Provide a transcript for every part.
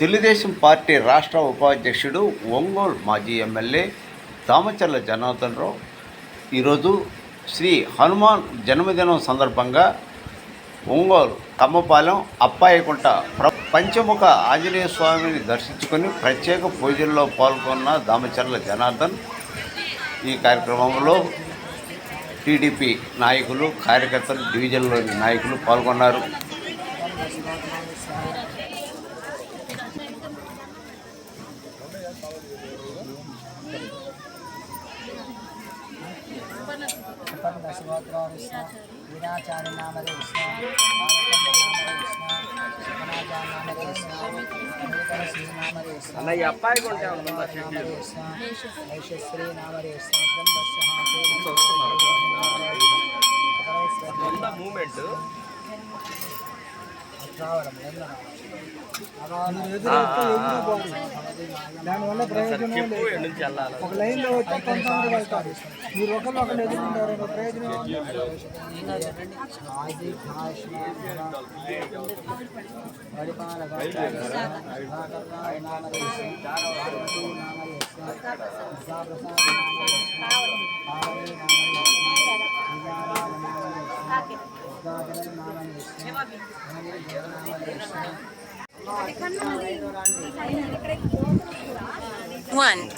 Telugu Desam party రాష్ట్ర ఉపాధ్యక్షుడు ఒంగోలు మాజీ ఎమ్మెల్యే దామచర్ల జనార్దన్ రావు. ఈరోజు శ్రీ హనుమాన్ జన్మదినం సందర్భంగా ఒంగోలు కమ్మపాలెం అప్పాయకుంట ప్ర పంచముఖ ఆంజనేయ స్వామిని దర్శించుకొని ప్రత్యేక పూజల్లో పాల్గొన్న దామచర్ల జనార్దన్ ఈ కార్యక్రమంలో టీడీపీ నాయకులు కార్యకర్తలు డివిజన్లోని నాయకులు పాల్గొన్నారు. విష్ణు అమృతల శ్రీ నామదే విష్ణు అన్నయ్య అబ్బాయి కొంటే విష్ణు విష్ణు బ్రహ్మస్య మూమెంట్ రావడం దానివల్ల ప్రయోజనం ఒక లైన్లో వచ్చి కొంతమంది వెళ్తారు మీరు ఒకరు ఒకరు ఎదురుంటారు ప్రయోజనం? One.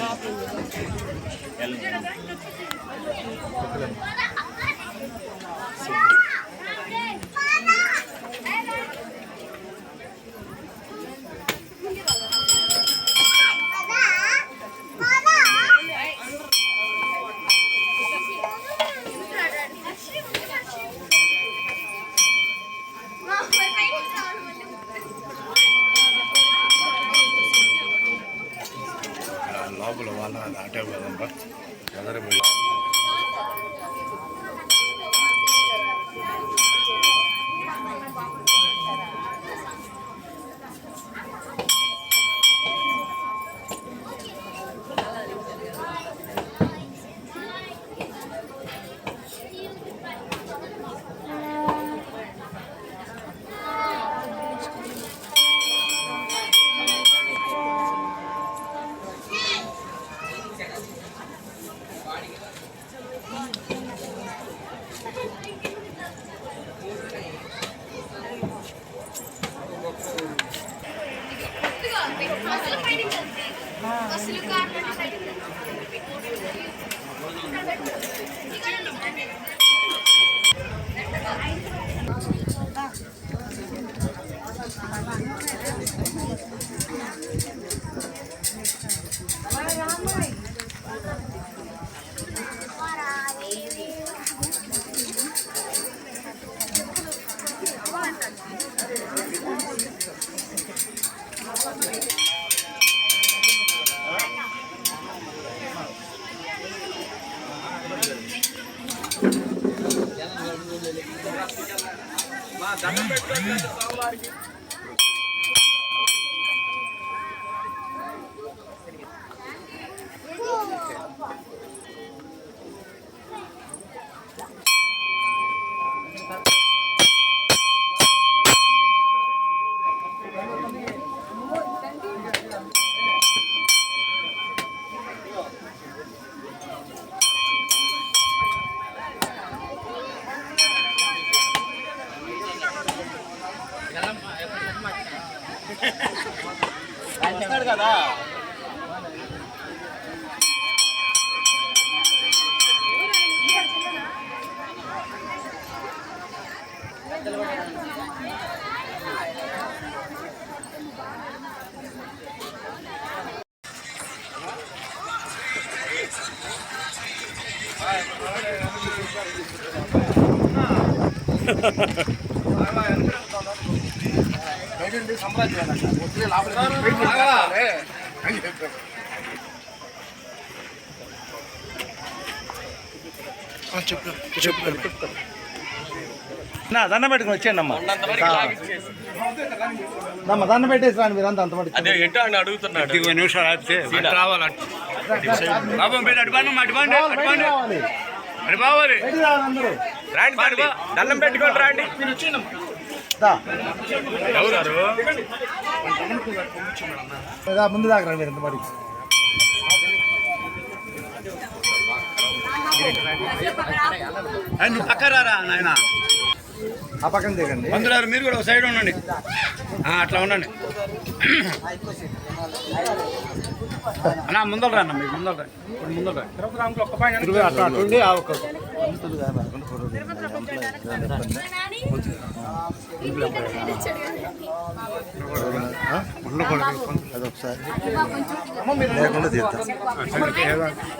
నామదే విష్ణు ടാറ്റാ വേണ്ട വളരെ పెట్టుకోండి చెప్పు చెప్పు నా దండం పెట్టుకుని వచ్చేయండి అమ్మ. దండం పెట్టేసి రాండి అదే ఎటో అని అడుగుతున్నాడు. ఇరవై నిమిషాలు ఆపితే బాబు మీరు అటు అటు అటు బావాలి. రాండి తండ్రి దండం పెట్టుకోండి రాండి. దా. ఎవరు? దా, ముందు దాకా రండి మీరు ఇంతమంది నువ్వు పక్క రారా నాయన? ఆ పక్కన దిగండి. మందులారు మీరు కూడా ఒక సైడ్ ఉండండి. ఆ, అట్లా ఉండండి. అన్నా ముందర రా అన్న మీరు ముందర రా. ఇప్పుడు ముందర రా. తిరుపతి రాముకి ఒక్క పాయింట్ ఇరవై అట్లా అటు ఉండి ఆ ఒక్క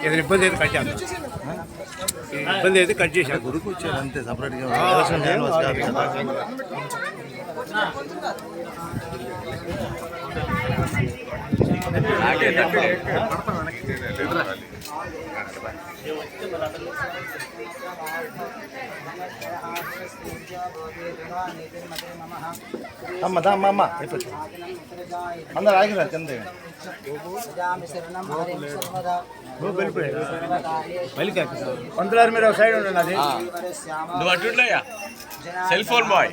ఏదైనా ఇబ్బంది అయితే కట్ చేద్దాం. ఇబ్బంది అయితే కట్ చేసాం గుడికి వచ్చారు అంతే సపరేట్గా అమ్మ దా అమ్మ అమ్మ. అయిపోతుంది అందరు ఆగిరా వెళ్ళిపోయా మందులారు మీరు ఒక సైడ్ ఉండండి అది. నువ్వు సెల్ ఫోన్ బాయ్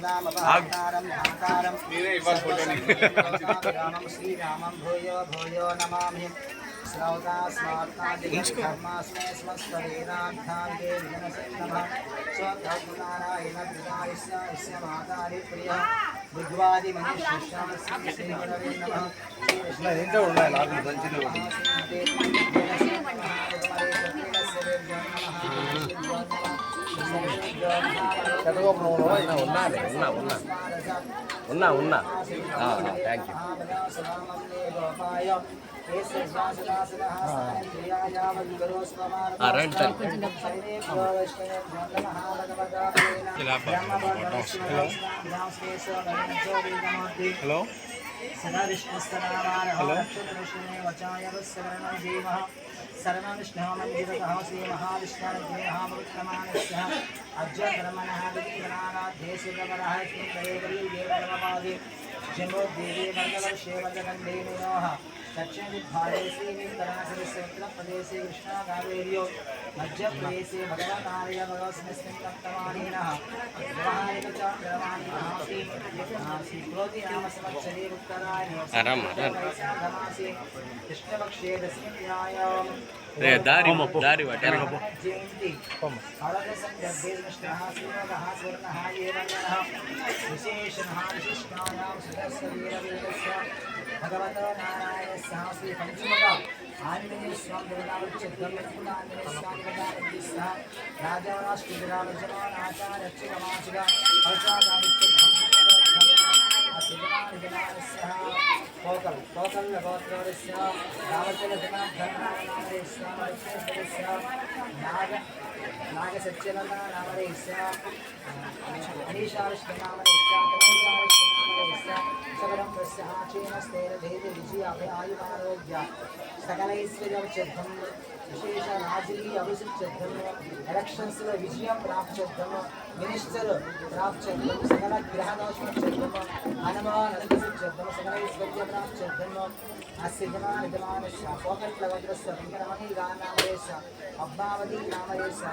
శ్రీరామం భూయో భూయో నమామి శ్రౌతాస్మాత్మాదికర్మాస్మే స్మస్తవేదార్థాంతే విజనసన్నమ స్వధర్మనారాయణ విదాయస్య యస్య మాతారి ప్రియ భృగ్వాది మనీశ్వర శ్రీ గురవే నమః ఇంకా ఉన్నాయి నాకు సంచిలో శతగోపురంలో అయినా ఉన్నాలే ఉన్నా ఉన్నా ఉన్నా ఉన్నా. Thank you right hello. सदा विष्णुस्तनामानः सर्वविष्णुमञ्जितः श्रीमहाविष्णुमहामृत्तमानस्यः अब्जधर्मणः विघ्नाराध्येशिवरः श्रीदेवरीदेवपादे शम्भो देवी मङ्गलशेवजगण्डे निरोः వర్గవర్షే వర్గగంధే వినోః దక్షిణదిగ్భాగే శ్రీనిందరాసరస్వత్రప్రదేశే కృష్ణాకావేర్యో మధ్యప్రదేశే భగవతార్య భగవస్మిస్మిన్ తప్తమానీనः వ్యవహారికచాంద్రమాణీనः శ్రీ శ్రీక్రోతి నామ సంవత్సరే ఉత్తరాయణే ఆరాం, ఆరాం. సమాసే కృష్ణపక్షే దశమిత్యాయాం రే దారి దారి ఏవన్నः విశేషణः విశిష్టాయాం నారాయణ భగవతో నారాయణస్య శ్రీ పంచమక ఆంజనేయ స్వామి దేవతావృత్యర్థం యత్పున ఆంజనేయ స్వామి కోకల్ కోకల్ గోత్రవరస్య నాగ నాగసత్యలత నామరేస్య అనీశారిష్ఠనామరేస్య తనూజారిష్ఠనామరేస్య సకలం తస్య ఆచీనస్తేన విజయ అభయాయుమారోగ్య సకలైశ్వర్యవచ్యర్థం విశేష రాజకీయ అభిషిక్ష్యర్థం ఎలక్షన్స్లో విజయం ప్రాప్త్యర్థం మినిస్టర్ ప్రాప్త్యర్థం సకల గ్రహదోషమచ్యర్థం అనుమాన సిద్ధ్యర్థం సకలైశ్వర్య ప్రాప్త్యర్థం అస్య యజమానయజమానస్య పోకట్లవగ్రస్య వెంకటమణిగానామరేస్య పద్మావతి నామరేస్య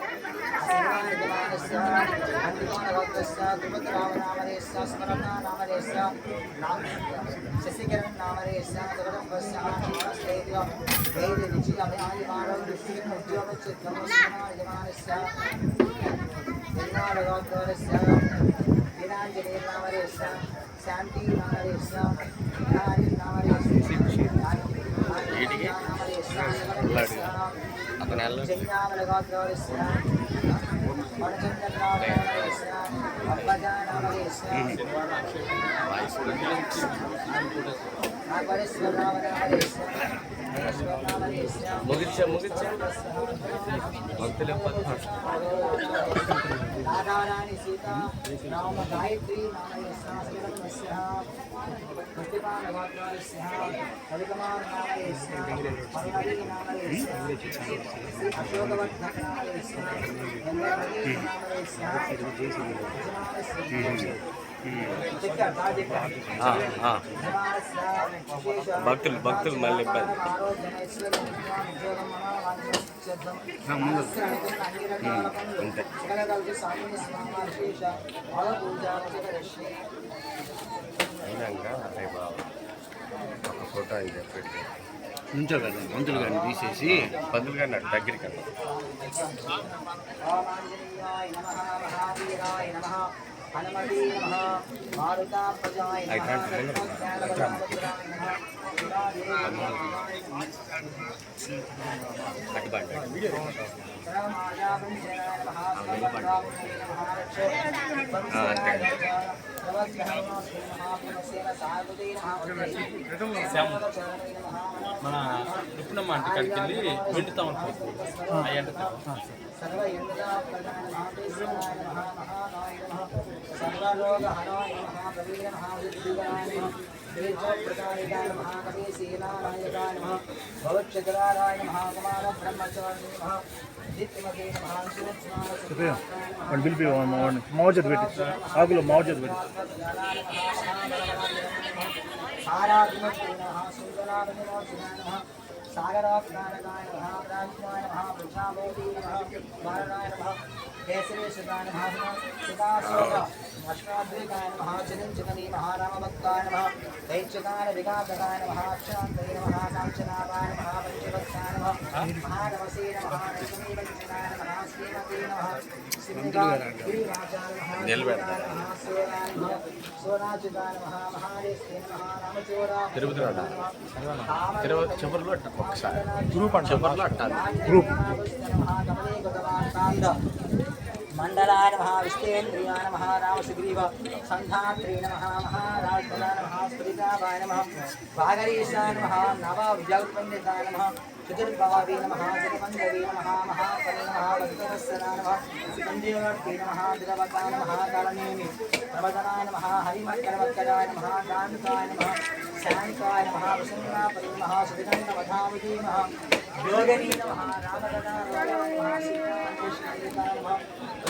శశికరణ్ నామరేస్య శాంతి నామరేశ్య నామరేశ్య వాయిస్ ముగిచ్చా ముగిచ్చా భక్తులు నారాయణి సీత రామ గాయత్రి నామయస్య పుష్టిమాన్ గోత్రస్య హరికుమార్ నామయస్య హరిహరి నామయస్య అశోకవర్ధన్ నామయస్య గంగాధరి నామయస్య భక్తులు భక్తులు మళ్ళీ ఇబ్బంది అంతే అయినాక అరే బాబా ఒక ఫోటో అని చెప్పి నుంచో కదా మందులు కానీ తీసేసి పందులు కానీ అటు దగ్గరికి అన్న నమ. మారుతాపజాయ అటు బండి మన రుక్నమ్మ అంటే కాడికి వెళ్ళి వెండుతాం అనుకుంటున్నాం సర్వ యంత్ర ప్రధాన భవక్షకరారాయ నమః. కుమార బ్రహ్మచారి నమః. నిత్యమతే నమః శివస్నాన వాడిని పిలిపి వాడిని మావజత్ పెట్టి. ఆకులో మావజత్ పెట్టి. సారాత్మకే నమః. సుందరాభినోచినాయ నమః. సాగరాత్మానకాయ నమః. ప్రాజ్ఞాయ అష్టాద్రికాయ నమః చిరంజీవని మహారామభక్తాయ నమః దైత్యకాల విఘాతకాయ నమః అక్షాంతయ నమః కాంచనాభాయ నమః పంచభక్తాయ నమః మహానవసే శ్రీమతే తిరుపతి చివరిలో ఒకసారి। గ్రూప్ అంటే చివరిలో అట్టాలి గ్రూప్ మండలాయ నమ విష్ణేంద్రియాయ నమ రామసుగ్రీవ సంధాత్రే నమ మహారాజాయ నమ స్ఫురితావాయ నమ భాగరీశాయ నమ నవ విజయపండితాయ నమ చతుర్భావే నమ జగమంగవే నమ మహాపరి నమ వక్తవత్సరాయ నమ సుగంధేవర్తే నమ ద్రవకాయ నమ కాలనేమి ప్రవదనాయ నమ హరిమకరవక్కరాయ నమ కాంతాయ నమ శాంతాయ నమ వసంతాపరి నమ సుగంధవధావిధి నమ యోగనీ నమ రామగణాయ నమ శ్రీరామకృష్ణాయ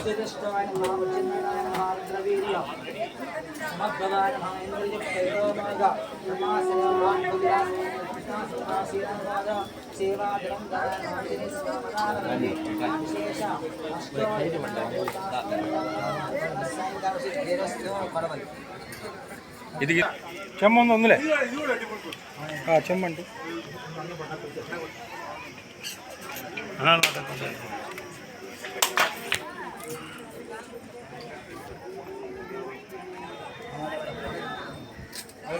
അത്യതിഷ്ഠായ ചെമ്മൊന്നും ആ ചെമ്മണ്ട്. അതാണ് Hey,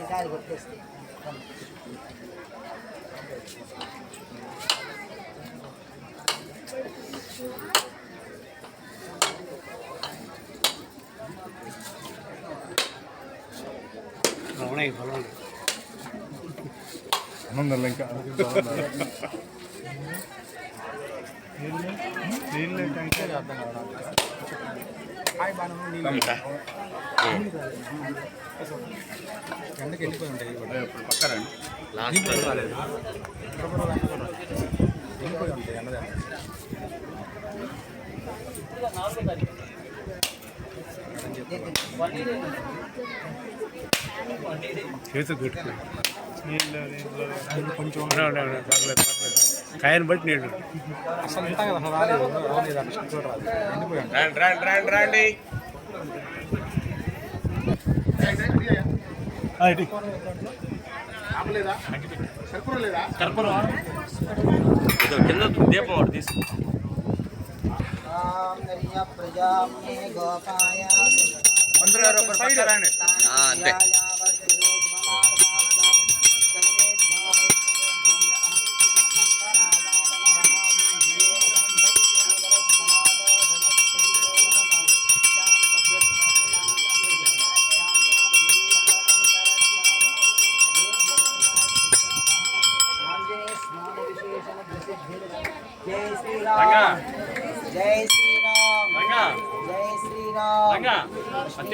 hold on. Link. I'm on the link. ఎండకి వెళ్ళిపోయి ఉంటాయి ఇప్పుడు పక్కన లాస్ట్ వెళ్ళిపోయి ఉంటాయి ఎండ కొంచెం పర్లేదు పర్లేదు కాయని బట్టి ఉంటా కదా అసలు రాలేదు రాలేదు అసలు కూడా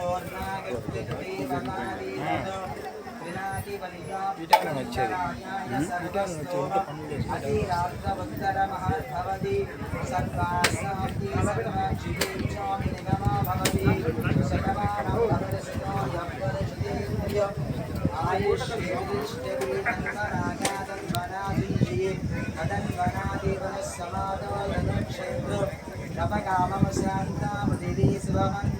వై సర్వదీవతారి వైనం దేవతావద్ధరితి దేవతా సర్వవేదవిధి వేదవిధిభ్యో నమస్కోర్నాగత్తిదేవతారి అతిరాత్రవత్తరమహద్భవతి సర్వాసాప్తి సర్వక్షితేక్షోమి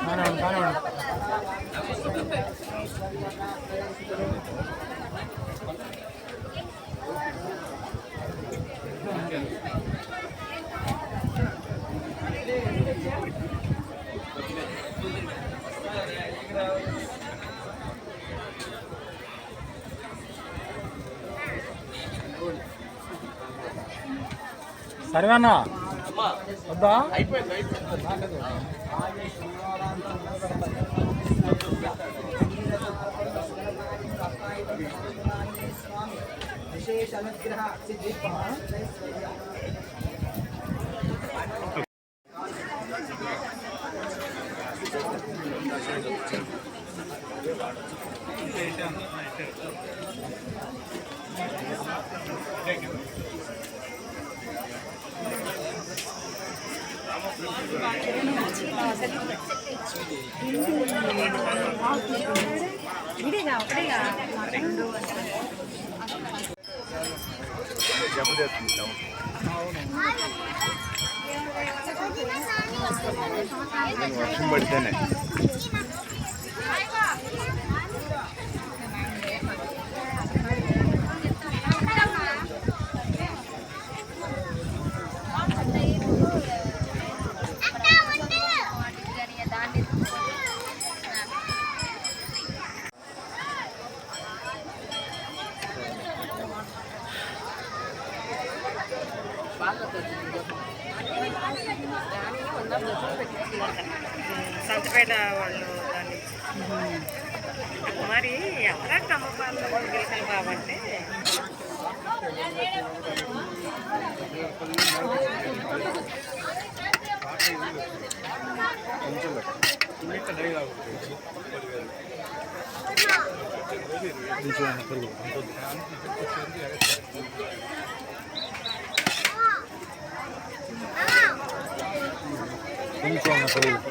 ಕಾಣೋಣ ಕಾಣೋಣ సరేనా వద్దా? విశేష అనుగ్రహ సిద్ధి కొంచెం అన్న పెరుగు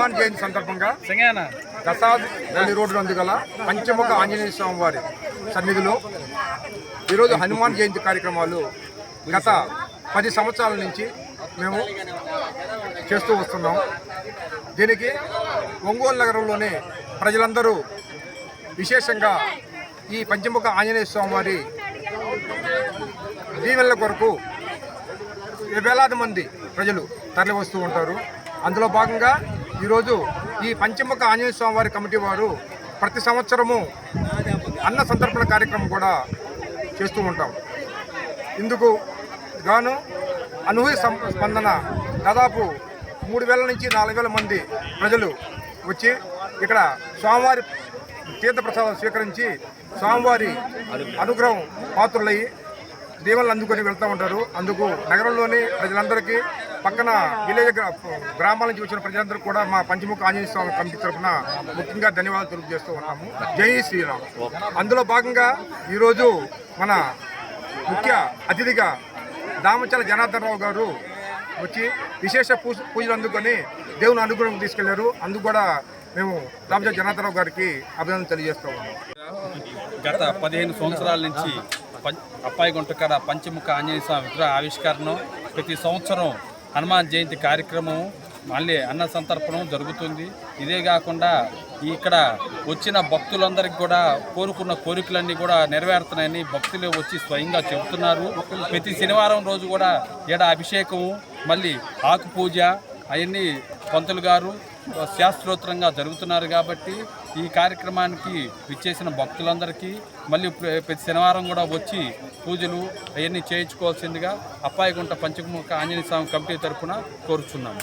హనుమాన్ జయంతి సందర్భంగా ప్రసాద్ గల్లి రోడ్డు నందు గల పంచముఖ ఆంజనేయ స్వామి వారి సన్నిధిలో ఈరోజు హనుమాన్ జయంతి కార్యక్రమాలు గత పది సంవత్సరాల నుంచి మేము చేస్తూ వస్తున్నాం. దీనికి ఒంగోలు నగరంలోని ప్రజలందరూ విశేషంగా ఈ పంచముఖ ఆంజనేయ స్వామి వారి దీవెనల కొరకు వేలాది మంది ప్రజలు తరలి వస్తూ ఉంటారు. అందులో భాగంగా ఈరోజు ఈ పంచముఖ ఆంజనేయ స్వామి వారి కమిటీ వారు ప్రతి సంవత్సరము అన్న సంతర్పణ కార్యక్రమం కూడా చేస్తూ ఉంటాం. ఇందుకు గాను అనూహ్య సం- స్పందన దాదాపు మూడు వేల నుంచి నాలుగు వేల మంది ప్రజలు వచ్చి ఇక్కడ స్వామివారి తీర్థప్రసాదం స్వీకరించి స్వామివారి అనుగ్రహం పాత్రులయ్యి దీవెనలు అందుకొని వెళ్తూ ఉంటారు. అందుకు నగరంలోని ప్రజలందరికీ పక్కన విలేజ్ గ్రామాల నుంచి వచ్చిన ప్రజలందరూ కూడా మా పంచముఖ ఆంజనేయ స్వామి కమిటీ తరఫున ముఖ్యంగా ధన్యవాదాలు తెలియజేస్తూ ఉన్నాము. జై శ్రీరామ్. అందులో భాగంగా ఈరోజు మన ముఖ్య అతిథిగా దామచల జనార్దన్ రావు గారు వచ్చి విశేష పూజ పూజలు అందుకొని దేవుని అనుగ్రహం తీసుకెళ్ళారు. అందుకు కూడా మేము దామచల జనార్దన్ రావు గారికి అభినందన తెలియజేస్తూ ఉన్నాం గత పదిహేను సంవత్సరాల నుంచి పం- అప్పాయి కదా పంచముఖ ఆంజనేయ స్వామి విగ్రహ ఆవిష్కరణ ప్రతి సంవత్సరం హనుమాన్ జయంతి కార్యక్రమం మళ్ళీ అన్న సంతర్పణం జరుగుతుంది. ఇదే కాకుండా ఇక్కడ వచ్చిన భక్తులందరికీ కూడా కోరుకున్న కోరికలన్నీ కూడా నెరవేరుతున్నాయని భక్తులు వచ్చి స్వయంగా చెబుతున్నారు. ప్రతి శనివారం రోజు కూడా ఏడ అభిషేకము మళ్ళీ ఆకు పూజ అవన్నీ పంతులు గారు శాస్త్రోత్తరంగా జరుగుతున్నారు కాబట్టి ఈ కార్యక్రమానికి విచ్చేసిన భక్తులందరికీ మళ్ళీ ప్రతి శనివారం కూడా వచ్చి పూజలు అవన్నీ చేయించుకోవాల్సిందిగా అప్పాయిగుంట పంచముఖ ఆంజనేయ స్వామి కమిటీ తరఫున కోరుచున్నాము.